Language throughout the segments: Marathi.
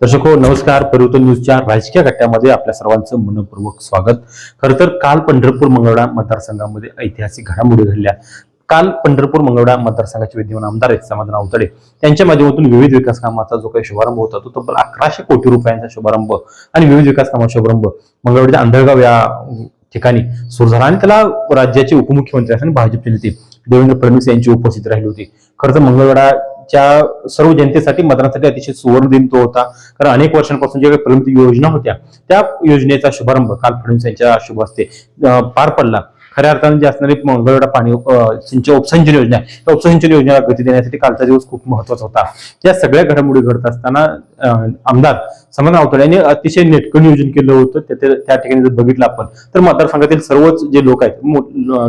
दर्शको नमस्कार. परिवर्तन न्यूजच्या राजकीय घट्ट्यामध्ये आपल्या सर्वांचं मनपूर्वक स्वागत. खरं तर काल पंढरपूर मंगळवेढा मतदारसंघामध्ये ऐतिहासिक घडामोडी घडल्या. काल पंढरपूर मंगळवेढा मतदारसंघाचे विद्यमान आमदार आहेत समाधान अवतडे त्यांच्या माध्यमातून विविध विकास कामाचा जो काही शुभारंभ होता तो तब्बल अकराशे कोटी रुपयांचा शुभारंभ आणि विविध विकास कामाचा शुभारंभ मंगळवेढ्याच्या अंधळगाव या ठिकाणी सुरू झाला. आणि त्याला राज्याचे उपमुख्यमंत्री आणि भाजपचे नेते देवेंद्र फडणवीस यांची उपस्थिती राहिली होती. खरं तर मंगळवेढाच्या सर्व जनतेसाठी मतदानासाठी अतिशय सुवर्ण दिन तो होता. कारण अनेक वर्षांपासून ज्या काही प्रलंबित योजना होत्या त्या योजनेचा शुभारंभ काल फडणवीस यांच्या शुभ हस्ते पार पडला. खऱ्या अर्थाने जे असणारी मंगळवेढा पाणी सिंचन उपसिंचन योजना आहे त्या उपसिंचन योजनेला गती देण्यासाठी कालचा दिवस खूप महत्त्वाचा होता. या सगळ्या घडामोडी घडत असताना आमदार समान आवतडे यांनी अतिशय नेटकं नियोजन केलं होतं त्या- त्या ठिकाणी जर बघितलं आपण तर मतदारसंघातील सर्वच जे लोक आहेत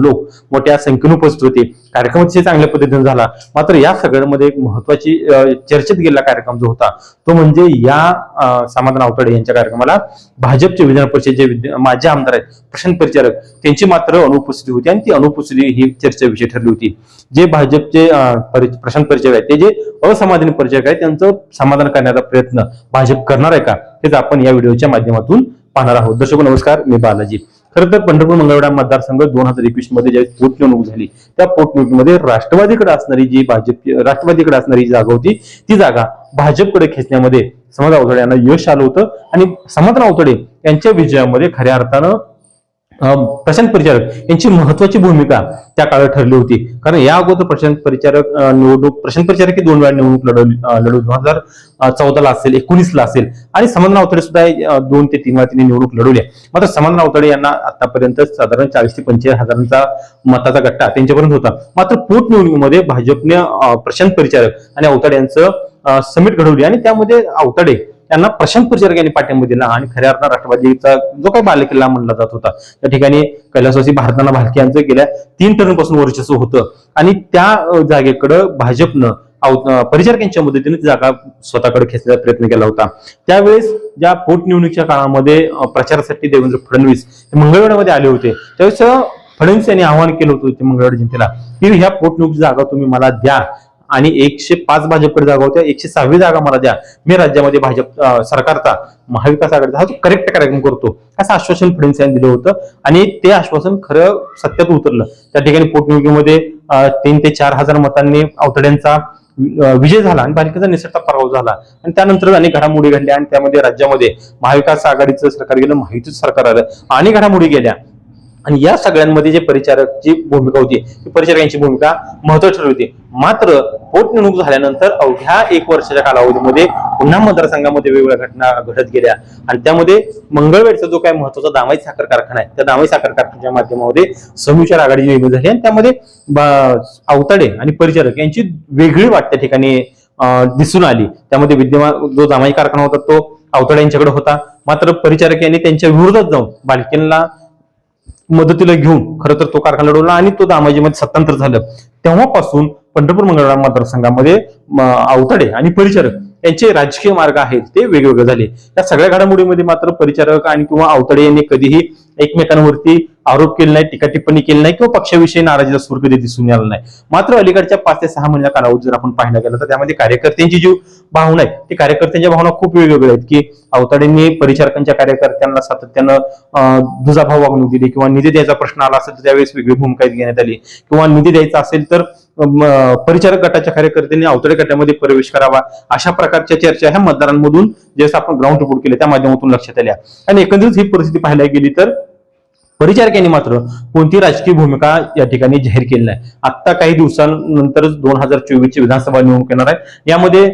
लोक मोठ्या संख्येने उपस्थित होते. कार्यक्रम अतिशय चांगल्या पद्धतीने झाला. मात्र या सगळ्यामध्ये एक महत्वाची चर्चेत गेलेला कार्यक्रम जो होता तो म्हणजे या समाधान आवतडे यांच्या कार्यक्रमाला भाजपचे विधान परिषदेचे विद्य- माजी आमदार आहेत प्रशांत परिचारक त्यांची मात्र अनुपस्थिती होती आणि ती अनुपस्थिती ही चर्चा विषय ठरली होती. जे भाजपचे प्रशांत परिचारक आहेत ते जे असमाधानी परिचारक आहेत त्यांचं समाधान करण्याचा प्रयत्न भाजप करणार आहे का? हेच आपण या व्हिडिओच्या माध्यमातून पाहणार आहोत. दर्शक हो, नमस्कार. मी बालाजी. खरं तर पंढरपूर मंगळवेढा मतदारसंघ दोन हजार एकवीसमध्ये ज्या पोटनिवडणूक झाली त्या पोटनिवडणुकीमध्ये राष्ट्रवादीकडे असणारी जी भाजप राष्ट्रवादीकडे असणारी जागा होती ती जागा भाजपकडे खेचण्यामध्ये समाज अवतडे यांना यश आलं होतं. आणि समाधान अवतडे यांच्या विजयामध्ये खऱ्या अर्थानं प्रशांत परिचारक यांची महत्वाची भूमिका त्या काळात ठरली होती. कारण या अगोदर प्रशांत परिचारक निवडणूक प्रशांत परिचारक ही दोन वेळा निवडणूक लढवली लढवली. दोन हजार चौदाला असेल एकोणीसला असेल आणि समान रावतडे सुद्धा दोन ते तीन वेळा त्यांनी निवडणूक लढवली आहे. मात्र समान रावतडे यांना आतापर्यंत साधारण चाळीस ते पंचेचाळीस हजारांचा मताचा गट्टा त्यांच्यापर्यंत होता. मात्र पोटनिवडणुकीमध्ये भाजपने प्रशांत परिचारक आणि अवताडे यांचं समिट घडवली आणि त्यामध्ये अवताडे त्यांना प्रशांत परिचारक यांनी पाठिंबा दिला आणि खऱ्या अर्थानं राष्ट्रवादीचा जो काही बालेकिल्ला म्हणला जात होता त्या ठिकाणी कैलासवासी भारताना भालके यांचं गेल्या तीन टर्नपासून वर्चस्व होतं. आणि त्या जागेकडं भाजपनं परिचारकांच्या मदतीने ती जागा स्वतःकडे खेचण्याचा प्रयत्न केला होता. त्यावेळेस ज्या पोटनिवडणुकीच्या काळामध्ये प्रचारासाठी देवेंद्र फडणवीस हे मंगळवेढ्यामध्ये आले होते त्यावेळेस फडणवीस यांनी आवाहन केलं होतं ते जनतेला की ह्या पोटनिवडणुकीची जागा तुम्ही मला द्या. आणि एकशे पाच भाजपकडे जागा होत्या एकशे सहावी जागा मला द्या. मी राज्यामध्ये भाजप सरकारचा महाविकास आघाडीचा हा जो करेक्ट कार्यक्रम करतो असं आश्वासन फडणवीस यांनी दिलं होतं. आणि ते आश्वासन खरं सत्यात उतरलं. त्या ठिकाणी पोटनिवडणुकीमध्ये तीन ते चार हजार मतांनी आवतड्यांचा विजय झाला आणि बालिकेचा निसटता पराभव झाला. आणि त्यानंतर अनेक घडामोडी घडल्या आणि त्यामध्ये राज्यामध्ये महाविकास आघाडीचं सरकार गेलं माहितीच सरकार आलं. आणि घडामोडी गेल्या. आणि या सगळ्यांमध्ये जे परिचारकची भूमिका होती ती परिचारकांची भूमिका महत्वाची ठरली होती. मात्र पोटनिवडणूक झाल्यानंतर अवघ्या एक वर्षाच्या कालावधीमध्ये पुन्हा मतदारसंघामध्ये वेगवेगळ्या घटना घडत गेल्या. आणि त्यामध्ये मंगळवेरचा जो काय महत्त्वाचा दामाई साखर कारखाना आहे त्या दामाई साखर कारखान्याच्या माध्यमामध्ये समुचार आघाडीची वेगळी झाली आणि त्यामध्ये अवताडे आणि परिचारक यांची वेगळी वाट त्या ठिकाणी दिसून आली. त्यामध्ये विद्यमान जो दामाई कारखाना होता तो अवताडे यांच्याकडे होता. मात्र परिचारक यांनी त्यांच्या विरोधात जाऊन बालकेंना मदतीला घेऊन खरं तर तो कारखाना लढवला आणि तो दामाजीमध्ये सत्तांतर झालं. तेव्हापासून पंढरपूर मंगळवेढा मतदारसंघामध्ये अवताडे आणि परिचारक यांचे राजकीय मार्ग आहेत ते वेगवेगळे झाले. या सगळ्या घडामोडीमध्ये मात्र परिचारक आणि किंवा अवतडे यांनी कधीही एकमेकांवरती आरोप केले नाही टीका टिप्पणी केली नाही किंवा पक्षाविषयी नाराजीचा सूर कधी दिसून आला नाही. मात्र अलीकडच्या पाच ते सहा महिन्या कालावधी जर आपण पाहायला गेलं तर त्यामध्ये कार्यकर्त्यांची जी भावना आहे ती कार्यकर्त्यांच्या भावना खूप वेगवेगळ्या आहेत की अवताडेंनी परिचारकांच्या कार्यकर्त्यांना सातत्यानं दुजाभाव वागणूक दिली किंवा निधी द्यायचा प्रश्न आला असेल तर त्यावेळेस वेगळी भूमिका घेण्यात आली. किंवा निधी द्यायचा असेल तर परिचारक गटाच्या कार्यकर्त्यांनी अवतडे गटामध्ये प्रवेश करावा अशा प्रकारच्या चर्चा ह्या मतदारांमधून जसं आपण ग्राउंड रिपोर्ट केले त्या माध्यमातून लक्षात आल्या. आणि एकंदरीत ही परिस्थिती पाहायला गेली तर परिचारकांनी मात्र कोणती राजकीय भूमिका या ठिकाणी जाहीर केली नाही. आता काही दिवसांनंतरच दोन हजार चोवीसची विधानसभा निवडणूक येणार आहे. यामध्ये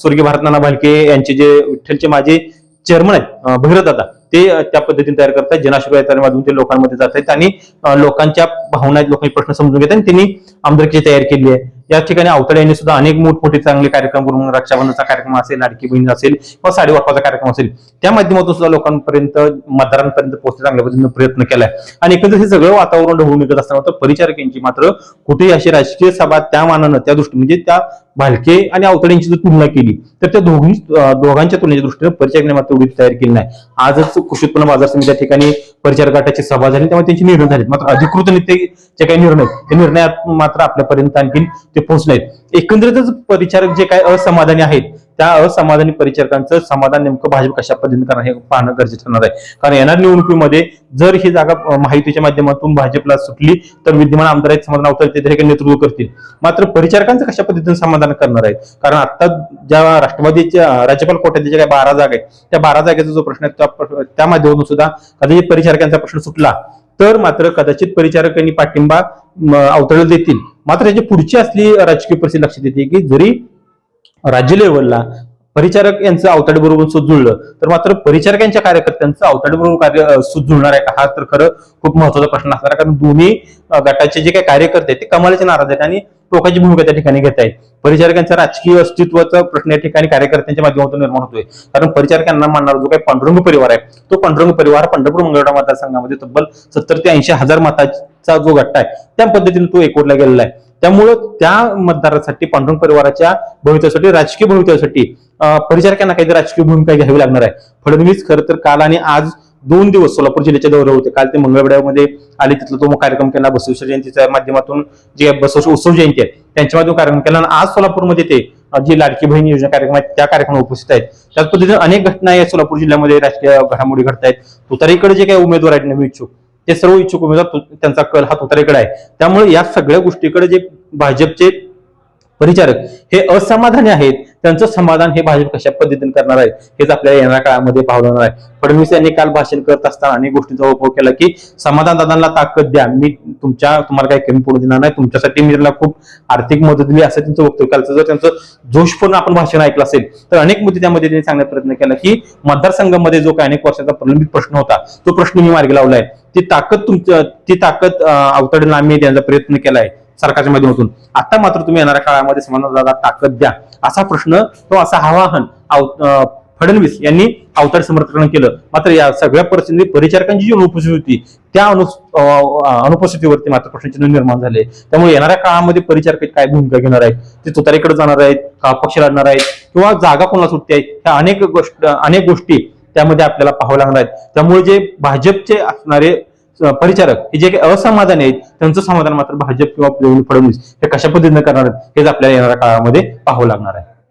स्वर्गीय भारतनाना भालके यांचे जे विठ्ठलचे माझे चेअरमन आहेत अं, भगीरथदादा ते त्या पद्धतीने तयार करतात जनआशीर्वाद वाजून ते लोकांमध्ये जात आहेत आणि लोकांच्या भावना आहेत लोकांचे प्रश्न समजून घेतात आणि त्यांनी आमदारकीची तयारी केली आहे. या ठिकाणी अवतडे यांनी सुद्धा अनेक मोठमोठे चांगले कार्यक्रम करून रक्षाबंधनचा कार्यक्रम असेल लाडकी बहीण असेल किंवा साडी वाटपाचा कार्यक्रम असेल त्या माध्यमातून सुद्धा लोकांपर्यंत मतदारांपर्यंत पोहोचले चांगल्या पद्धतीने प्रयत्न केलाय. आणि एकंदरीत हे सगळं वातावरण ढवळून निघत असताना तर परिचारकांची मात्र कुठेही अशी राजकीय सभा त्या मानानं त्या दृष्टी म्हणजे त्या भालके आणि अवतड्यांची जर तुलना केली तर त्या दोघी दोघांच्या तुलनेच्या दृष्टीने परिचारकने मात्र एवढी तयार केली नाही. आजच कृषी उत्पन्न बाजार समिती त्या ठिकाणी परिचार गटाची सभा झाली त्यामुळे त्यांचे निर्णय झालेत. मात्र अधिकृत नेते जे काही निर्णय आहेत, ते निर्णयात मात्र आपल्यापर्यंत आणखी ते पोहोचले आहेत एकंदरीतच परिचारक जे काही असमाधानी आहेत त्या असमाधानी परिचारकांचं समाधान नेमकं भाजप कशा पद्धतीने करणार हे पाहणं गरजेचं ठरणार आहे. कारण येणार निवडणुकीमध्ये जर ही जागा माहितीच्या माध्यमातून भाजपला सुटली तर विद्यमान आमदार आहेत समाधान अवतरे ते नेतृत्व करतील. मात्र परिचारकांचं कशा पद्धतीने समाधान करणार आहेत? कारण आता ज्या राष्ट्रवादीच्या राज्यपाल कोट्याच्या ज्या काही बारा जागा आहेत त्या बारा जागेचा जो प्रश्न आहे त्या माध्यमातून सुद्धा कदाचित परिचारकांचा प्रश्न सुटला तर मात्र कदाचित परिचारकांनी पाठिंबा अवतरण देतील. मात्र याची पुढची असली राजकीय परिस्थिती लक्षात येते की जरी राज्य लेवलला परिचारक यांचं अवताडे बरोबर सूत जुळलं. तर मात्र परिचारकांच्या कार्यकर्त्यांचं अवताडे बरोबर कार्य अं, जुळणार आहे का? हा तर खरं खूप महत्त्वाचा प्रश्न असणार आहे. कारण दोन्ही गटाचे जे काही कार्यकर्ते ते कमालाचे नाराज आहेत आणि टोकाची भूमिका त्या ठिकाणी घेत आहेत. परिचारकांचा राजकीय अस्तित्वाचा प्रश्न या ठिकाणी कार्यकर्त्यांच्या माध्यमातून निर्माण होतोय. कारण परिचारकांना मानणारा जो काही पांडुरंग परिवार आहे तो पांडुरंग परिवार पंढरपूर मंगळवाडा मतदारसंघामध्ये तब्बल सत्तर ते ऐंशी हजार मताचा जो गट्टा आहे त्या पद्धतीने तो एकवटला गेलेला आहे. त्यामुळं त्या मतदारासाठी पांडुरंग परिवाराच्या भवितव्यासाठी राजकीय भवितव्यासाठी परिचारकांना काही राजकीय भूमिका घ्यावी लागणार आहे. फडणवीस खरं तर काल आणि आज दोन दिवस सोलापूर जिल्ह्याच्या दौरे होते. काल ते मंगळवेड्यामध्ये आले तिथला तो कार्यक्रम केला. बसवेश्वर जयंतीच्या माध्यमातून जे बसवेश्वर उत्सव जयंती आहे त्यांच्या माध्यमातून कार्यक्रम केला. आणि आज सोलापूरमध्ये ते जी लाडकी बहीण योजना कार्यक्रम आहे त्या कार्यक्रमात उपस्थित आहेत. त्याच पद्धतीने अनेक घटना या सोलापूर जिल्ह्यामध्ये राजकीय घडामोडी घडत आहेत तुतारीकडे जे काही उमेदवार आहेत नवी इच्छुक ते सर्व इच्छुक उमेदवार त्यांचा कल हा तुतारीकडे आहे. त्यामुळे या सगळ्या गोष्टीकडे जे भाजपचे परिचारक हे असमाधानी आहेत. त्यांचं समाधान हे भाजप कशा पद्धतीने करणार आहे हेच आपल्याला येणाऱ्या काळामध्ये पाहणार आहे. फडणवीस यांनी काल भाषण करत असताना अनेक गोष्टींचा उपयोग केला की समाधान दादांना ताकद द्या. मी तुमच्या तुम्हाला काही कमी पडू देणार नाही. तुमच्यासाठी मी त्यांना खूप आर्थिक मदत दिली असं त्यांचं वक्तव्य कालचं. जर त्यांचं जोशपूर्ण आपण भाषण ऐकलं असेल तर अनेक मुद्दे त्यामध्ये त्यांनी सांगण्याचा प्रयत्न केला की मतदारसंघामध्ये जो काही अनेक वर्षाचा प्रलंबित प्रश्न होता तो प्रश्न मी मार्गी लावलाय. ती ताकद तुमचं ती ताकद अवतडीला आम्ही त्यांचा प्रयत्न केलाय. सरकारच्या माध्यमातून. आता मात्र तुम्ही येणाऱ्या काळामध्ये समाजाला ताकद द्या. असा प्रश्न तो असं आवाहन फडणवीस यांनी अवतार समर्थन केलं. मात्र या सगळ्या परिस्थितीत परिचारकांची जी अनुपस्थिती होती त्या अनु अनुपस्थितीवरती मात्र प्रश्नचिन्ह निर्माण झाले. त्यामुळे येणाऱ्या काळामध्ये परिचारक काय भूमिका घेणार आहेत? ते तुतारीकडे जाणार आहेत का पक्ष लढणार आहेत? किंवा जागा कोणाला सुटते आहेत ह्या अनेक गोष्ट अनेक गोष्टी त्यामध्ये आपल्याला पाहावं लागणार आहेत. त्यामुळे जे भाजपचे असणारे परिचारक हे जे काही असमाधानी आहेत त्यांचं समाधान मात्र भाजप किंवा देवेंद्र फडणवीस हे कशा पद्धतीने करणार आहेत हेच आपल्याला येणाऱ्या काळामध्ये पाहावं लागणार आहे.